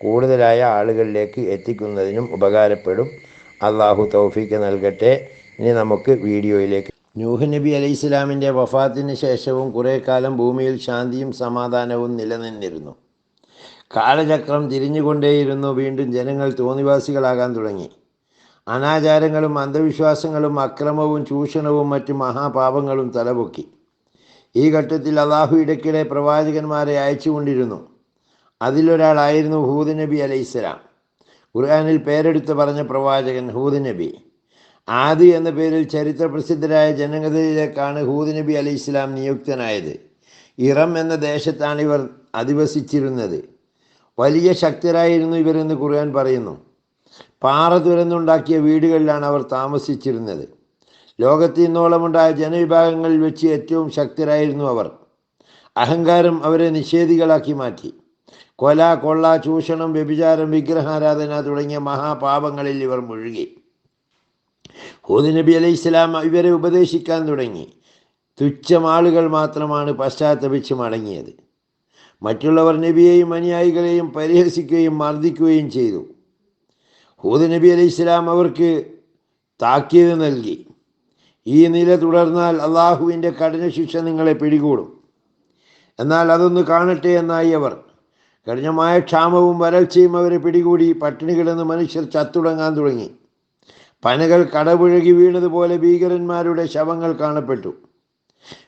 കൂടുതലായ ആളുകളിലേക്ക് എത്തിക്കുന്നതിനും ഉപകാരപ്പെടും. അള്ളാഹു തൗഫീക്ക് നൽകട്ടെ. ഇനി നമുക്ക് വീഡിയോയിലേക്ക്. നൂഹ് നബി അലൈഹി ഇസ്ലാമിന്റെ വഫാത്തിന് ശേഷവും കുറേ കാലം ഭൂമിയിൽ ശാന്തിയും സമാധാനവും നിലനിന്നിരുന്നു. കാലചക്രം തിരിഞ്ഞുകൊണ്ടേയിരുന്നു വീണ്ടും ജനങ്ങൾ തോന്നിവാസികളാകാൻ തുടങ്ങി. അനാചാരങ്ങളും അന്ധവിശ്വാസങ്ങളും അക്രമവും ചൂഷണവും മറ്റു മഹാപാപങ്ങളും തലപൊക്കി. ഈ ഘട്ടത്തിൽ അള്ളാഹു ഇടയ്ക്കിടെ പ്രവാചകന്മാരെ അയച്ചുകൊണ്ടിരുന്നു. അതിലൊരാളായിരുന്നു ഹൂദ് നബി അലൈഹിസ്സലാം ഖുർആാനിൽ പേരെടുത്ത് പറഞ്ഞ പ്രവാചകൻ ഹൂദ് നബി. ആദി എന്ന പേരിൽ ചരിത്ര പ്രസിദ്ധരായ ജനതയിലേക്കാണ് ഹൂദ് നബി അലൈഹി ഇസ്ലാം നിയുക്തനായത്. ഇറം എന്ന ദേശത്താണ് ഇവർ അധിവസിച്ചിരുന്നത്. വലിയ ശക്തരായിരുന്നു ഇവരെന്ന് ഖുർആൻ പറയുന്നു. പാറ തുരന്നുണ്ടാക്കിയ വീടുകളിലാണ് അവർ താമസിച്ചിരുന്നത്. ലോകത്ത് ഇന്നോളമുണ്ടായ ജനവിഭാഗങ്ങളിൽ വെച്ച് ഏറ്റവും ശക്തരായിരുന്നു അവർ. അഹങ്കാരം അവരെ നിഷേധികളാക്കി മാറ്റി. കൊല കൊള്ള ചൂഷണം വ്യഭിചാരം വിഗ്രഹാരാധന തുടങ്ങിയ മഹാപാപങ്ങളിൽ ഇവർ മുഴുകി. ഹൂദ് നബി അലൈഹി ഇസ്ലാം ഇവരെ ഉപദേശിക്കാൻ തുടങ്ങി. തുച്ഛം ആളുകൾ മാത്രമാണ് പശ്ചാത്തപിച്ച് മടങ്ങിയത്. മറ്റുള്ളവർ നബിയെയും അനുയായികളെയും പരിഹസിക്കുകയും മർദ്ദിക്കുകയും ചെയ്തു. ഹൂദ് നബി അലൈഹി ഇസ്ലാം അവർക്ക് താക്കീത് നൽകി. ഈ നില തുടർന്നാൽ അള്ളാഹുവിന്റെ കഠിന ശിക്ഷ നിങ്ങളെ പിടികൂടും. എന്നാൽ അതൊന്ന് കാണട്ടെ എന്നായി അവർ കഠിനമായ ക്ഷാമവും വരൾച്ചയും അവരെ പിടികൂടി പട്ടിണി കിടന്ന് മനുഷ്യർ ചത്തുടങ്ങാൻ തുടങ്ങി. പനകൾ കടപുഴകി വീണതുപോലെ ഭീകരന്മാരുടെ ശവങ്ങൾ കാണപ്പെട്ടു.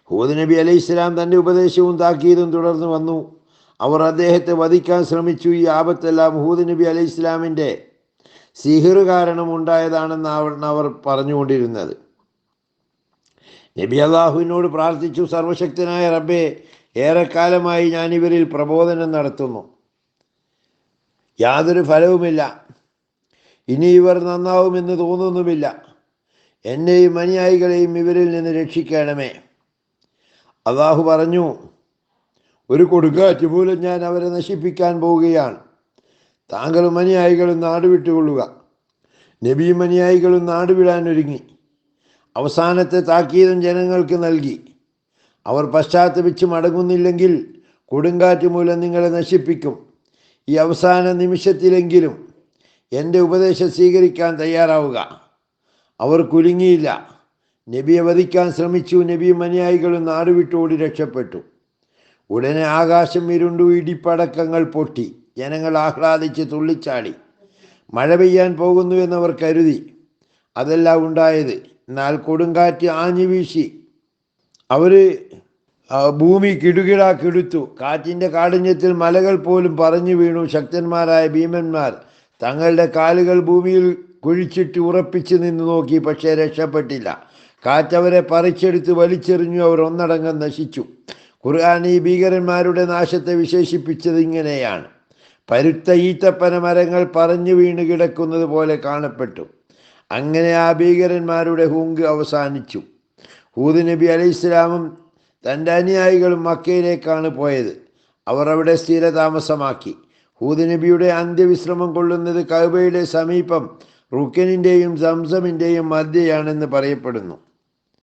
ഹൂദ് നബി അലൈഹി ഇസ്ലാം തന്റെ ഉപദേശവും താക്കീതും തുടർന്ന് വന്നു. അവർ അദ്ദേഹത്തെ വധിക്കാൻ ശ്രമിച്ചു. ഈ ആപത്തെല്ലാം ഹൂദ് നബി അലൈഹി ഇസ്ലാമിന്റെ സിഹിർ കാരണം ഉണ്ടായതാണെന്ന് അവർ പറഞ്ഞുകൊണ്ടിരുന്നത്. നബി അള്ളാഹുവിനോട് പ്രാർത്ഥിച്ചു. സർവശക്തനായ റബ്ബെ ഏറെക്കാലമായി ഞാനിവരിൽ പ്രബോധനം നടത്തുന്നു. യാതൊരു ഫലവുമില്ല. ഇനി ഇവർ നന്നാവുമെന്ന് തോന്നുന്നുമില്ല. എന്നെയും അനുയായികളെയും ഇവരിൽ നിന്ന് രക്ഷിക്കണമേ. അള്ളാഹു പറഞ്ഞു ഒരു കൊടുക്കാറ്റ് പോലും ഞാൻ അവരെ നശിപ്പിക്കാൻ പോവുകയാണ്. താങ്കളും അനുയായികളും നാടുവിട്ടുകൊള്ളുക. നബിയും അനുയായികളും നാടുവിടാൻ ഒരുങ്ങി അവസാനത്തെ താക്കീതും ജനങ്ങൾക്ക് നൽകി. അവർ പശ്ചാത്തപിച്ച് മടങ്ങുന്നില്ലെങ്കിൽ കൊടുങ്കാറ്റ് മൂലം നിങ്ങളെ നശിപ്പിക്കും. ഈ അവസാന നിമിഷത്തിലെങ്കിലും എന്റെ ഉപദേശം സ്വീകരിക്കാൻ തയ്യാറാവുക. അവർ കുലുങ്ങിയില്ല. നബിയെ വധിക്കാൻ ശ്രമിച്ചു. നബിയും അനുയായികളും നാടുവിട്ടോടി രക്ഷപ്പെട്ടു. ഉടനെ ആകാശം ഇരുണ്ടു. ഇടിപ്പടക്കങ്ങൾ പൊട്ടി. ജനങ്ങൾ ആഹ്ലാദിച്ച് തുള്ളിച്ചാടി. മഴ പെയ്യാൻ പോകുന്നുവെന്നവർ കരുതി. അതെല്ലാം ഉണ്ടായത്. എന്നാൽ കൊടുങ്കാറ്റ് ആഞ്ഞു വീശി അവർ ഭൂമി കിടുകിടാ കിടുത്തു. കാറ്റിന്റെ കാഠിന്യത്തിൽ മലകൾ പോലും പറഞ്ഞു വീണു. ശക്തന്മാരായ ഭീമന്മാർ തങ്ങളുടെ കാലുകൾ ഭൂമിയിൽ കുഴിച്ചിട്ട് ഉറപ്പിച്ചു നിന്ന് നോക്കി പക്ഷേ രക്ഷപ്പെട്ടില്ല. കാറ്റവരെ പറിച്ചെടുത്ത് വലിച്ചെറിഞ്ഞു. അവർ ഒന്നടങ്കം നശിച്ചു. ഖുർആൻ ഈ ഭീകരന്മാരുടെ നാശത്തെ വിശേഷിപ്പിച്ചത് ഇങ്ങനെയാണ്. പരുത്ത ഈത്തപ്പന മരങ്ങൾ പറഞ്ഞു വീണ് കിടക്കുന്നത് പോലെ കാണപ്പെട്ടു. അങ്ങനെ ആ ഭീകരന്മാരുടെ ഹൂങ്ക് അവസാനിച്ചു. ഹൂദ് നബി അലൈഹി ഇസ്ലാമും തന്റെ അനുയായികളും മക്കയിലേക്കാണ് പോയത്. അവർ അവിടെ സ്ഥിരതാമസമാക്കി. ഹൂദ് നബിയുടെ അന്ത്യവിശ്രമം കൊള്ളുന്നത് കഹബയുടെ സമീപം റുക്കനിന്റെയും സംസമിന്റെയും മധ്യയാണെന്ന് പറയപ്പെടുന്നു.